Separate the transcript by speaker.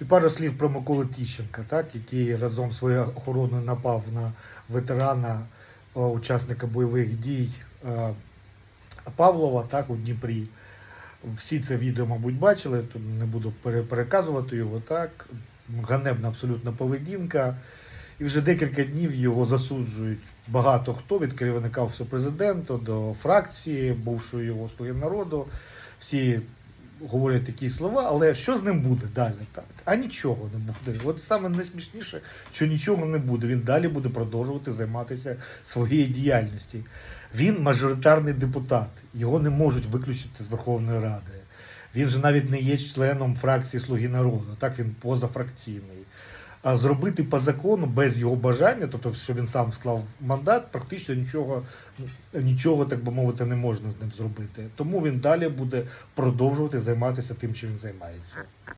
Speaker 1: І пару слів про Миколу Тіщенка, так, який разом своєю охороною напав на ветерана, е, учасника бойових дій е, Павлова так, у Дніпрі. Всі це відео, мабуть, бачили, не буду переказувати його. Так. Ганебна абсолютно поведінка. І вже декілька днів його засуджують багато хто від керівника Офісу президента до фракції, бувшої його слуги народу. Всі говорять такі слова, але що з ним буде далі? Так? А нічого не буде. От саме найсмішніше, що нічого не буде. Він далі буде продовжувати займатися своєю діяльністю. Він мажоритарний депутат, його не можуть виключити з Верховної Ради. Він же навіть не є членом фракції Слуги народу, так він позафракційний. Зробити по закону без його бажання, тобто, що він сам склав мандат, практично нічого, нічого, так би мовити, не можна з ним зробити. Тому він далі буде продовжувати займатися тим, чим він займається.